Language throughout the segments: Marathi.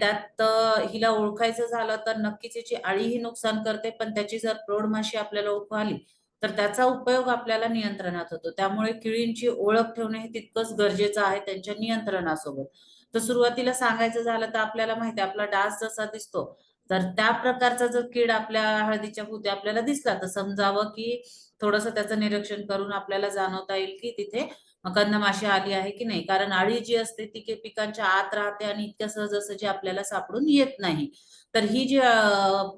त्यात हिला ओळखायचं झालं तर नक्कीच याची आळी ही नुकसान करते पण त्याची जर प्रौढ माशी आपल्याला ओळखू आली तर त्याचा उपयोग आपल्याला नियंत्रणात होतो. त्यामुळे किळींची ओळख ठेवणे हे तितकंच गरजेचं आहे त्यांच्या नियंत्रणासोबत. तर सुरुवातीला सांगायचं झालं तर आपल्याला माहिती आपला डास जसा दिसतो तर त्या प्रकारचा जर कीड आपल्या हळदीच्या भोवती आपल्याला दिसला तर समजावं की थोडस त्याचं निरीक्षण करून आपल्याला जाणवता येईल की तिथे कंदमाशी आली आहे की नाही? कारण अळी जी असते ती पिकांच्या आत राहते आणि इतक्या सहजासहजी आपल्याला सापडून येत नाही. तर ही जी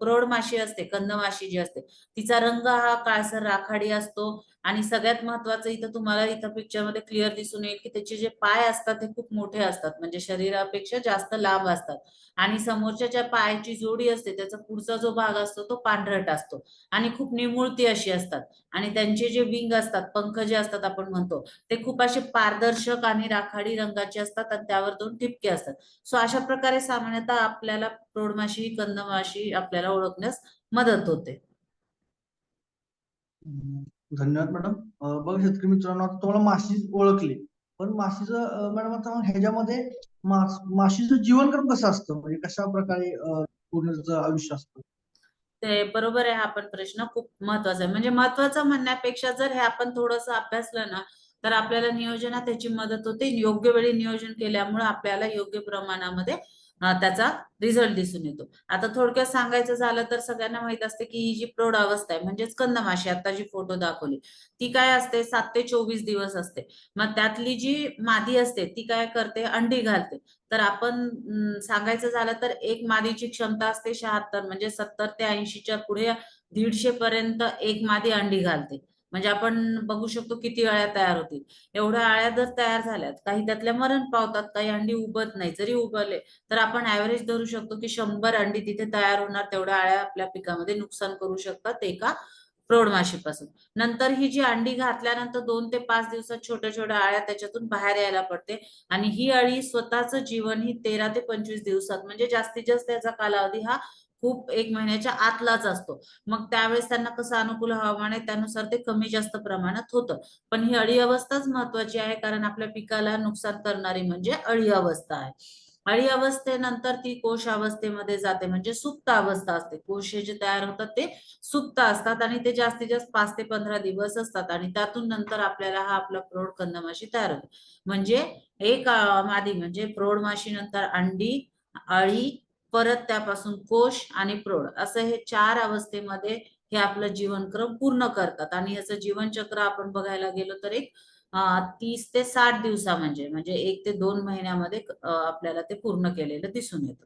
प्रौढ माशी असते कंदमाशी जी असते तिचा रंग हा काळसर राखाडी असतो. आणि सगळ्यात महत्वाचं इथं तुम्हाला इथं पिक्चरमध्ये क्लिअर दिसून येईल की त्याचे जे पाय असतात ते खूप मोठे असतात. म्हणजे शरीरापेक्षा जास्त लांब असतात. आणि समोरच्या ज्या पायाची जोडी असते त्याचा पुढचा जो भाग असतो तो पांढरट असतो. आणि खूप निमुळती अशी असतात. आणि त्यांचे जे विंग असतात पंख जे असतात आपण म्हणतो ते खूप असे पारदर्शक आणि राखाडी रंगाचे असतात आणि त्यावर दोन ठिपके असतात. सो अशा प्रकारे सामान्यतः आपल्याला प्रौढमाशी कंदमाशी आपल्याला ओळखण्यास मदत होते. धन्यवाद मॅडम बघा शेतकरी मित्रांनो तुम्हाला माशी ओळखली. पण माशीचं मॅडम आता ह्याच्यामध्ये माशीचं जीवनक्रम कसं असतं? म्हणजे कशा प्रकारे पूर्ण आयुष्य असतं? ते बरोबर आहे. हा पण प्रश्न खूप महत्त्वाचा आहे. म्हणजे महत्त्वाचा म्हणण्यापेक्षा जर हे आपण थोडस अभ्यासलं ना तर आपल्याला नियोजनात त्याची मदत होते. योग्य वेळी नियोजन केल्यामुळे आपल्याला योग्य प्रमाणामध्ये त्याचा रिझल्ट दिसून येतो. आता थोडक्यात सांगायचं झालं तर सगळ्यांना माहीत असते की ही जी प्रौढ अवस्था आहे म्हणजेच कंदमाशी आता जी फोटो दाखवली ती काय असते? सात ते चोवीस दिवस असते. मग त्यातली जी मादी असते ती काय करते? अंडी घालते. तर आपण सांगायचं झालं तर एक मादीची क्षमता असते शहात्तर म्हणजे सत्तर ते ऐंशीच्या पुढे दीडशे पर्यंत एक मादी अंडी घालते. म्हणजे आपण बघू शकतो किती अळ्या तयार होतील. एवढ्या अळ्या जर तयार झाल्यात काही त्यातल्या मरण पावतात काही अंडी उबत नाही. जरी उबले तर आपण ऍव्हरेज धरू शकतो की शंभर अंडी तिथे तयार होणार तेवढ्या अळ्या आपल्या पिकामध्ये नुकसान करू शकतात एका प्रौढ माशीपासून. नंतर ही जी अंडी घातल्यानंतर दोन ते पाच दिवसात छोट्या छोट्या आळ्या त्याच्यातून बाहेर यायला पडते. आणि ही अळी स्वतःच जीवन ही तेरा ते पंचवीस दिवसात म्हणजे जास्तीत जास्त त्याचा कालावधी हा खूप एक महिन्याच्या आतलाच असतो. मग त्यावेळेस त्यांना कसं अनुकूल हवामान आहे त्यानुसार ते कमी जास्त प्रमाणात होतं. पण ही अळी अवस्थाच महत्वाची आहे कारण आपल्या पिकाला नुकसान करणारी म्हणजे अळी अवस्था आहे. अळी अवस्थेनंतर ती कोश अवस्थेमध्ये जाते म्हणजे सुप्त अवस्था असते. कोश हे जे तयार होतात ते सुप्त असतात आणि ते जास्तीत जास्त पाच ते पंधरा दिवस असतात आणि त्यातून नंतर आपल्याला हा आपला प्रौढ कंदमाशी तयार होतो. म्हणजे एक मादी म्हणजे प्रौढ माशी नंतर अंडी अळी परत त्यापासून कोश आणि प्रौढ असं हे चार अवस्थेमध्ये हे आपलं जीवनक्रम पूर्ण करतात. आणि याचं जीवनचक्र आपण बघायला गेलो तर एक तीस ते साठ दिवसा म्हणजे म्हणजे एक ते दोन महिन्यामध्ये आपल्याला ते पूर्ण केलेलं दिसून येतं.